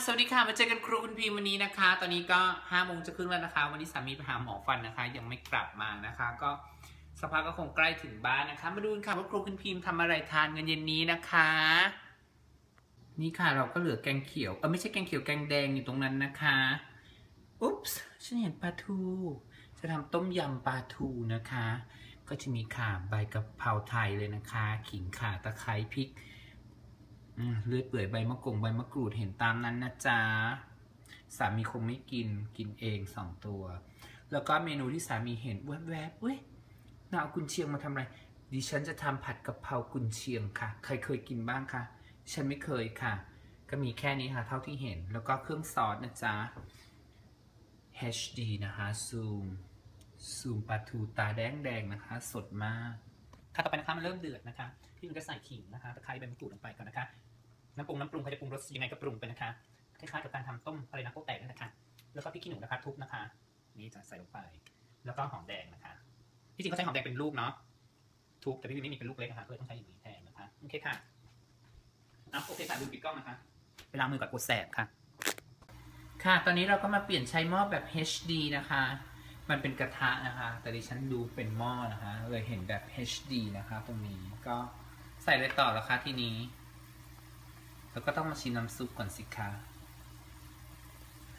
สวัสดีค่ะ มาเจอกันครูคุณพีมวันนี้นะคะ ตอนนี้ก็ห้าโมงจะครึ่งแล้วนะคะ วันนี้สามีไปหาหมอฟันนะคะ ยังไม่กลับมานะคะ ก็สภาพก็คงใกล้ถึงบ้านนะคะ มาดูกันค่ะว่าครูคุณพีมทำอะไรทานกันเย็นนี้นะคะ นี่ค่ะเราก็เหลือแกงเขียว เออไม่ใช่แกงเขียวแกงแดงอยู่ตรงนั้นนะคะ อุ๊ปส์ฉันเห็นปลาทู จะทำต้มยำปลาทูนะคะ ก็จะมีข่าใบกะเพราไทยเลยนะคะ ขิงข่าตะไคร้พริก เลือดเปื่อยใบมะกงใบมะกรูดเห็นตามนั้นนะจ๊ะ สามีคงไม่กินกินเองสองตัว แล้วก็เมนูที่สามีเห็นแวบๆเว้ยน่าเอากุนเชียงมาทำอะไร ดิฉันจะทำผัดกะเพรากุนเชียงค่ะ ใครเคยกินบ้างคะฉันไม่เคยค่ะ ก็มีแค่นี้ค่ะเท่าที่เห็น แล้วก็เครื่องซอสนะจ๊ะ HD นะคะซูมซูมปลาทูตาแดงแดงนะคะ สดมาก ค่ะต่อไปนะคะมันเริ่มเดือดนะคะ พี่มันก็ใส่ขิงนะคะตะไคร้ใบมะกรูดลงไปก่อนนะคะ น้ำปรุงน้ำปรุงใครจะปรุงรสยังไงก็ปรุงไปนะคะ คล้ายๆกับการทำต้มอะไรนะโป๊ะแตกนั่นนะคะ แล้วก็พริกขี้หนูนะคะทุบนะคะ นี่จะใส่ลงไป แล้วก็หอมแดงนะคะ ที่จริงเขาใช้หอมแดงเป็นลูกเนาะ ทุบแต่พี่วินไม่มีเป็นลูกเล็กนะคะก็เลยต้องใช้อย่างนี้แทนนะคะ โอเคค่ะอะโอเคค่ะดูปิดกล้องนะคะ ไปล้างมือก่อนกดแสบค่ะ ค่ะ ตอนนี้เราก็มาเปลี่ยนใช้หม้อแบบ HD นะคะ มันเป็นกระทะนะคะ แต่ดิฉันดูเป็นหม้อนะคะ เลยเห็นแบบ HD นะคะ ตรงนี้ ก็ใส่เลยต่อแล้วคะทีนี้ แล้วก็ต้องมาชิมน้ำซุปก่อนสิคะ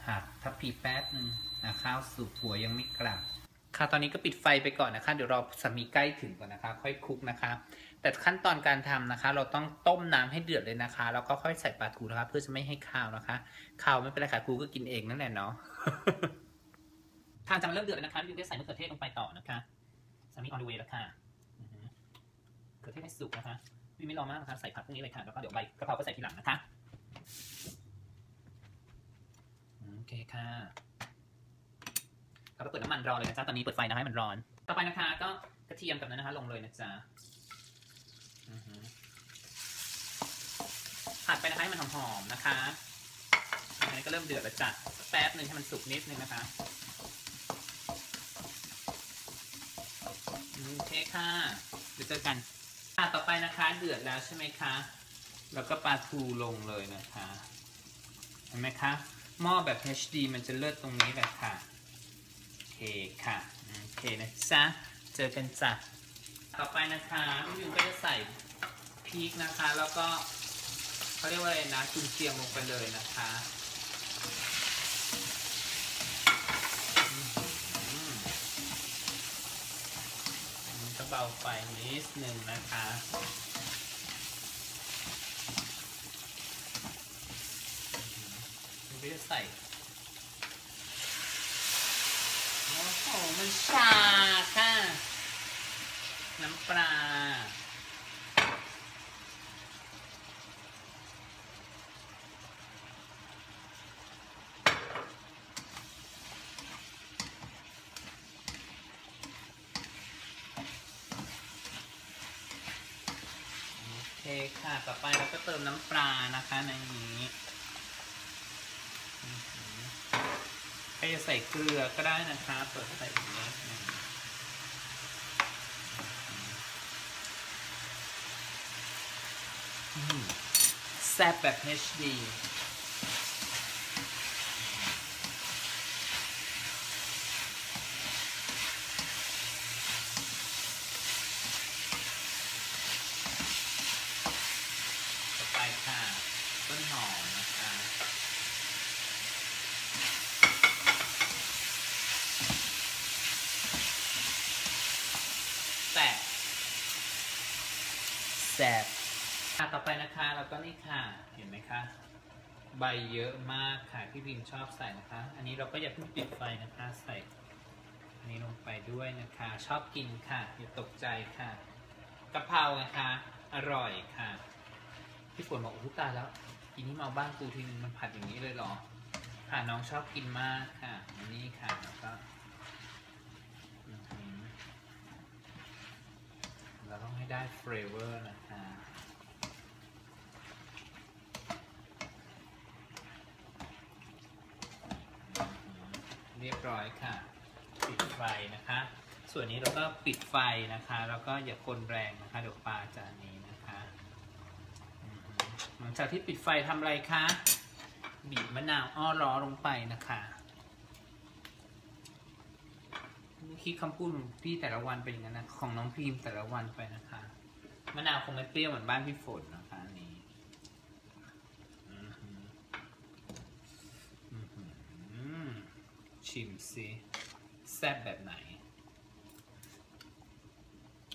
หักทัพพีแป๊บนึงนะข้าวสุกหัวยังไม่กลับค่ะตอนนี้ก็ปิดไฟไปก่อนนะคะ เดี๋ยวรอสามีใกล้ถึงก่อนนะคะ ค่อยคลุกนะคะ แต่ขั้นตอนการทำนะคะ เราต้องต้มน้ำให้เดือดเลยนะคะ แล้วก็ค่อยใส่ปลาทูนะคะ เพื่อจะไม่ให้คาวนะคะคาวไม่เป็นไรค่ะครูก็กินเองนั่นแหละเนาะทานจะเริ่มเดือดแล้วนะคะพี่จะใส่มะเขือเทศลงไปต่อนะคะสามีออนดูเวย์แล้วค่ะมะเขือเทศให้สุกนะคะ พี่ไม่รอมากนะคะใส่ผักพวกนี้เลยค่ะแล้วก็เดี๋ยวใบกะเพราก็ใส่ทีหลังนะคะโอเคค่ะเราก็เปิดน้ำมันรอเลยนะจ๊ะตอนนี้เปิดไฟนะให้มันร้อน ต่อไปนะคะ ก็กระเทียมกับนั้นนะคะ ลงเลยนะจ๊ะผัดไปนะคะให้มันหอมๆนะคะอันนี้ก็เริ่มเดือดแล้วจ้ะสักแป๊บหนึ่งให้มันสุกนิดนึงนะคะโอเคค่ะเดี๋ยวเจอกัน ค่ะต่อไปนะคะเดือดแล้วใช่ไหมคะ แล้วก็ปลาทูลงเลยนะคะ เห็นไหมคะหม้อแบบ HD มันจะเลิศตรงนี้แหละค่ะโอเคค่ะโอเคนะจ๊ะเจอกันจ้ะต่อไปนะคะพี่ยุงก็จะใส่พริกนะคะ แล้วก็เขาเรียกว่าอะไรนะกุนเชียงลงไปเลยนะคะ อืม มันก็ เบาไฟนิดนึงนะคะมันก็จะใส่โอ้โหมันชาค่ะ น้ำปลา โอเค่ะ ต่อไปเราก็เติมน้ำปลานะคะในนี้อื้อหือใครจะใส่เกลือก็ได้นะคะเปิดใส่อย่างนี้แซ่บแบบ HD ต่อไปค่ะ ต้นหอมนะคะแตกแสบค่ะต่อไปนะคะแล้วก็นี่ค่ะ เห็นไหมคะ ใบเยอะมากค่ะพี่บินชอบใส่นะคะ อันนี้เราก็อย่าเพิ่งปิดไฟนะคะ ใส่อันนี้ลงไปด้วยนะคะ ชอบกินค่ะ อย่าตกใจค่ะกะเพรานะคะ อร่อยค่ะ พี่ฝนบอกอุ้ตายแล้ว กินนี่มาบ้านกูทีนึงมันผัดอย่างนี้เลยเหรอ ค่ะน้องชอบกินมากค่ะอันนี้ค่ะแล้วก็เราต้องให้ได้เฟรเวอร์นะคะเรียบร้อยค่ะ ปิดไฟนะคะ ส่วนนี้เราก็ปิดไฟนะคะ แล้วก็อย่าคนแรงนะคะเดี๋ยวปลาจานนี้ ลังจากที่ปิดไฟทำอะไรคะ บีบมะนาวอ้อล้อลงไปนะคะคิดคำพูดของพี่แต่ละวันเป็นอย่างนั้นนะของน้องพิมแต่ละวันไปนะคะมะนาวคงไม่เปรี้ยวเหมือนบ้านพี่ฝนนะคะอันนี้อือหืออือหือชิมสิแซ่บแบบไหน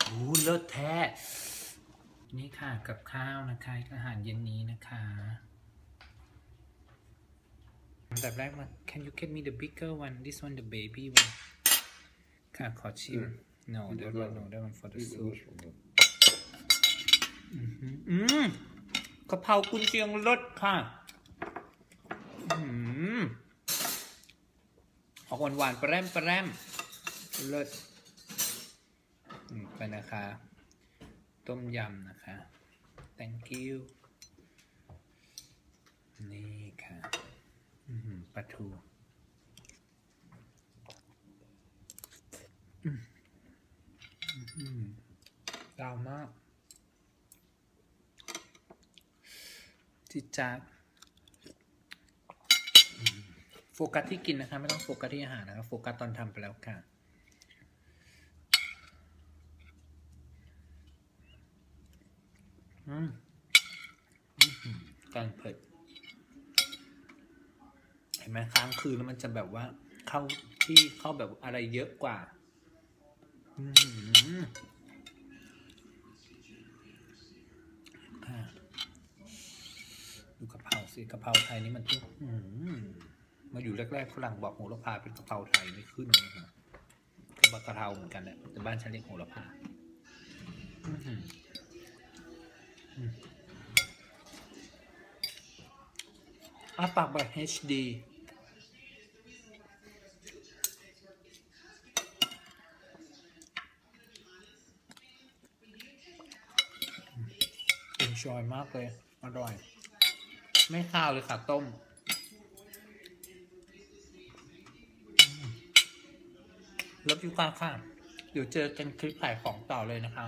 โอ้เลิศแท้ นี่ค่ะกับข้าวนะคะอาหารเย็นนี้นะคะอันดับแรกมา Can you get me the bigger one this one the baby one ค่ะขอชิม no that one no that one for the soup อือหืออืมกะเพรากุนเชียงรสค่ะอืมออกหวานหวานๆแปร่มแปร่มเลิศอืมไปนะคะ ต้มยำนะคะ thank you นี่ค่ะปลาทูดาวมากจิจาดโฟกัสที่กินนะคะ ไม่ต้องโฟกัสที่อาหารนะครับโฟกัสตอนทำไปแล้วค่ะ อืมอื้อ หือการเผ็ดเห็นไหมค้างคืนแล้วมันจะแบบว่า เข้าที่เข้าแบบอะไรเยอะกว่าดูกะเพราสิกะเพราไทยนี่มันต้องมมาอยู่แรกๆฝรั่งบอกโหระพาเป็นกะเพราไทยไม่ขึ้นนะครับก็บอกะเพราเหมือนกันแหละแต่บ้านฉันเรียกโหระพาอื้อหื อาปากแบบ HD เอนจอยมากเลย อร่อย ไม่ข้าวเลยค่ะ ต้มล้วอยู่กันค่ะ เดี๋ยวเจอกันคลิปขายของต่อเลยนะคะ